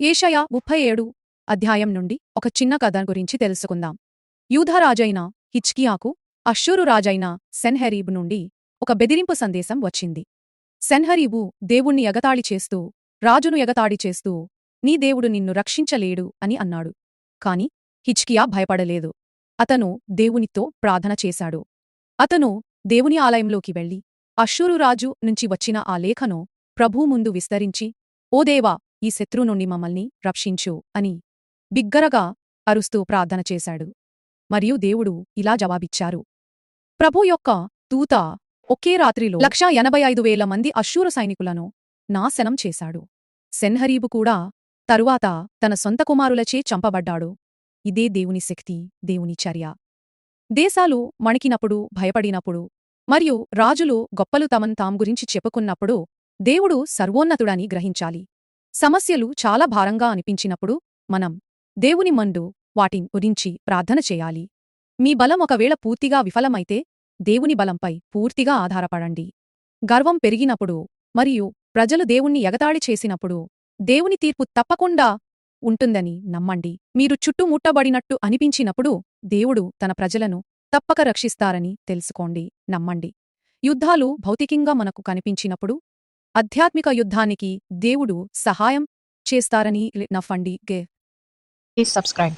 ఏషయా ముప్పై ఏడు అధ్యాయం నుండి ఒక చిన్న కథ గురించి తెలుసుకుందాం. యూధరాజైన హిచ్కియాకు అశ్షూరు రాజైన సెన్హెరీబు నుండి ఒక బెదిరింపు సందేశం వచ్చింది. సెన్హరీబు దేవుణ్ణి ఎగతాళి చేస్తూ రాజును ఎగతాళి చేస్తూ నీ దేవుడు నిన్ను రక్షించలేడు అని అన్నాడు. కాని హిచ్కియా భయపడలేదు. అతను దేవునితో ప్రార్థన చేశాడు. అతను దేవుని ఆలయంలోకి వెళ్ళి అశ్షూరురాజు నుంచి వచ్చిన ఆ లేఖను ప్రభూ ముందు విస్తరించి ఓ దేవా ఈ శత్రు నుండి మమ్మల్ని రక్షించు అని బిగ్గరగా అరుస్తూ ప్రార్థన చేశాడు. మరియు దేవుడు ఇలా జవాబిచ్చారు. ప్రభు యొక్క దూత ఒకే రాత్రిలో లక్షా ఎనభై ఐదు వేల మంది అశ్షూరు సైనికులను నాశనం చేశాడు. సెన్హరీబు కూడా తరువాత తన సొంత కుమారులచే చంపబడ్డాడు. ఇదే దేవుని శక్తి దేవుని చర్య. దేశాలు మణికినప్పుడు భయపడినప్పుడు మరియు రాజులు గొప్పలు తమన్ తాం గురించి చెప్పుకున్నప్పుడు దేవుడు సర్వోన్నతుడని గ్రహించాలి. సమస్యలు చాలా భారంగా అనిపించినప్పుడు మనం దేవుని మండు వాటి గురించి ప్రార్థన చేయాలి. మీ బలం ఒకవేళ పూర్తిగా విఫలమైతే దేవుని బలంపై పూర్తిగా ఆధారపడండి. గర్వం పెరిగినప్పుడు మరియు ప్రజలు దేవుణ్ణి ఎగతాళి చేసినప్పుడు దేవుని తీర్పు తప్పకుండా ఉంటుందని నమ్మండి. మీరు చుట్టుముట్టబడినట్టు అనిపించినప్పుడు దేవుడు తన ప్రజలను తప్పక రక్షిస్తారని తెలుసుకోండి నమ్మండి. యుద్ధాలు భౌతికంగా మనకు కనిపించినప్పుడు ఆధ్యాత్మిక యుద్ధానికి దేవుడు సహాయం చేస్తారని నఫండి గే సబ్స్క్రైబ్.